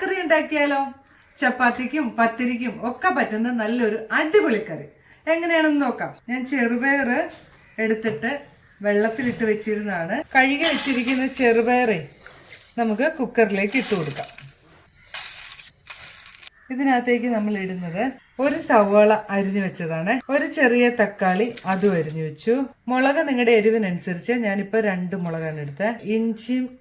ഉണ്ടാക്കിയാലോ? ചപ്പാത്തിക്കും പത്തിരിക്കും ഒക്കെ പറ്റുന്ന നല്ലൊരു അടിപൊളി കറി. എങ്ങനെയാണെന്ന് നോക്കാം. ഞാൻ ചെറുപയർ എടുത്തിട്ട് വെള്ളത്തിലിട്ട് വെച്ചിരുന്നാണ് കഴുകി വെച്ചിരിക്കുന്ന ചെറുപയറെ നമുക്ക് കുക്കറിലേക്ക് ഇട്ട് കൊടുക്കാം. ഇതിനകത്തേക്ക് നമ്മൾ ഇടുന്നത് ഒരു സവോള അരിഞ്ഞു വെച്ചതാണ്. ഒരു ചെറിയ തക്കാളി അതും അരിഞ്ഞു വെച്ചു. മുളക് നിങ്ങളുടെ എരിവിനനുസരിച്ച് ഞാനിപ്പോൾ രണ്ട് മുളകാണ് എടുത്തത്. ഇഞ്ചിയും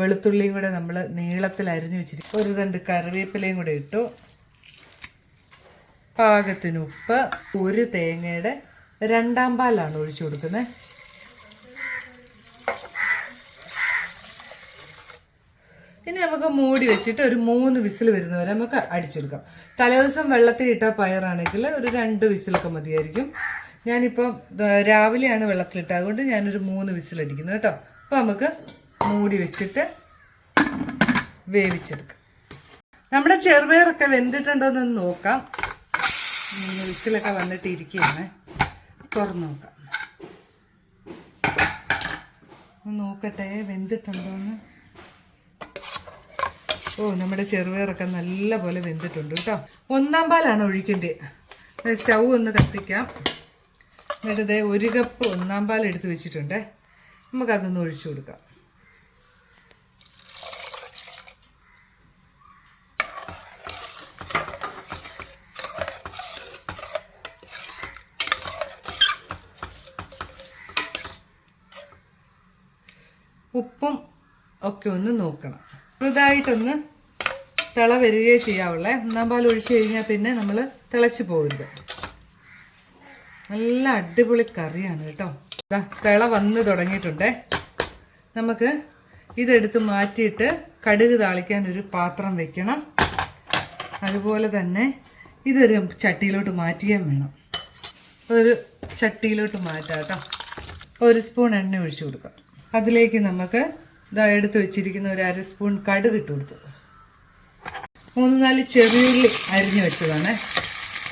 വെളുത്തുള്ളിയും കൂടെ നമ്മൾ നീളത്തിൽ അരിഞ്ഞു വെച്ചിരിക്കും. ഒരു രണ്ട് കറിവേപ്പിലയും കൂടെ ഇട്ടു. പാകത്തിന് ഉപ്പ് ഒരു തേങ്ങയുടെ രണ്ടാം പാലാണ് ഒഴിച്ചു കൊടുക്കുന്നത് ഇനി നമുക്ക് മൂടി വെച്ചിട്ട് ഒരു മൂന്ന് വിസിൽ വരുന്ന വരെ നമുക്ക് അടിച്ചെടുക്കാം. തലേദിവസം വെള്ളത്തിൽ ഇട്ട പയറാണെങ്കിൽ ഒരു രണ്ട് വിസിലൊക്കെ മതിയായിരിക്കും. ഞാനിപ്പോൾ രാവിലെയാണ് വെള്ളത്തിലിട്ടത് അതുകൊണ്ട് ഞാനൊരു മൂന്ന് വിസിലടിക്കുന്നത് കേട്ടോ. അപ്പോൾ നമുക്ക് മൂടി വെച്ചിട്ട് വേവിച്ചെടുക്കാം. നമ്മുടെ ചെറുപയറൊക്കെ വെന്തിട്ടുണ്ടോ എന്ന് നോക്കാം വിസിലൊക്കെ വന്നിട്ട് ഇരിക്കുകയാണ്. തുറന്നു നോക്കാം. നോക്കട്ടെ വെന്തിട്ടുണ്ടോന്ന്. ഓ നമ്മുടെ ചെറുപയറൊക്കെ നല്ല പോലെ വെന്തിട്ടുണ്ട് കേട്ടോ. ഒന്നാം പാലാണ് ഒഴിക്കേണ്ടത്. സ്റ്റൗ ഒന്ന് കത്തിക്കാം. എന്നിട്ട് ഒരു കപ്പ് ഒന്നാം പാൽ എടുത്ത് വെച്ചിട്ടുണ്ട്. നമുക്കതൊന്ന് ഒഴിച്ചു കൊടുക്കാം. ഉപ്പും ഒക്കെ ഒന്ന് നോക്കണം. ചെറുതായിട്ടൊന്ന് തിള വരികയേ ചെയ്യാവുള്ളേ. ഒന്നാം പാൽ ഒഴിച്ചു കഴിഞ്ഞാൽ പിന്നെ നമ്മൾ തിളച്ച് പോകരുത് നല്ല അടിപൊളി കറിയാണ് കേട്ടോ. തിള വന്ന് തുടങ്ങിയിട്ടുണ്ടേ. നമുക്ക് ഇതെടുത്ത് മാറ്റിയിട്ട് കടുക് താളിക്കാൻ ഒരു പാത്രം വെക്കണം. അതുപോലെ തന്നെ ഇതൊരു ചട്ടിയിലോട്ട് മാറ്റുകയും വേണം. ഒരു ചട്ടിയിലോട്ട് മാറ്റാം കേട്ടോ. ഒരു സ്പൂൺ എണ്ണ ഒഴിച്ചു കൊടുക്കാം. അതിലേക്ക് നമുക്ക് ഇതാ എടുത്ത് വെച്ചിരിക്കുന്ന ഒരു അര സ്പൂൺ കടുക് ഇട്ട് കൊടുത്തു. മൂന്ന് നാല് ചെറിയുള്ളി അരിഞ്ഞു വെച്ചതാണ്.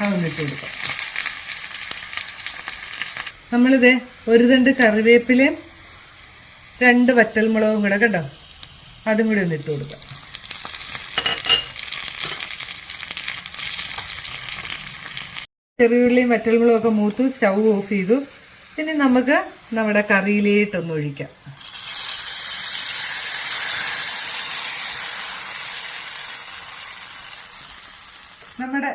അതൊന്ന് ഇട്ട് കൊടുക്കാം. നമ്മളിത് ഒരു രണ്ട് കറിവേപ്പിലയും രണ്ട് വറ്റൽമുളകും കൂടെ കണ്ടോ? അതും കൂടി ഒന്ന് ഇട്ട് കൊടുക്കാം. ചെറിയുള്ളിയും വറ്റൽമുളകും ഒക്കെ മൂത്തു സ്റ്റൗ ഓഫ് ചെയ്തു. ഇനി നമുക്ക് നമ്മുടെ കറിയിലേട്ടൊന്ന് ഒഴിക്കാം. നമ്മുടെ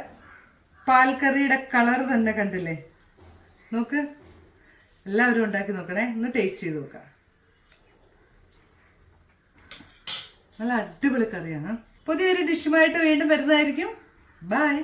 പാൽക്കറിയുടെ കളർ തന്നെ കണ്ടില്ലേ? നോക്ക്. എല്ലാവരും ഉണ്ടാക്കി നോക്കണേ. ഒന്ന് ടേസ്റ്റ് ചെയ്ത് നോക്കാം. നല്ല അടിപൊളി കറിയാണ്. പുതിയൊരു ഡിഷുമായിട്ട് വീണ്ടും വരുന്നതായിരിക്കും. ബൈ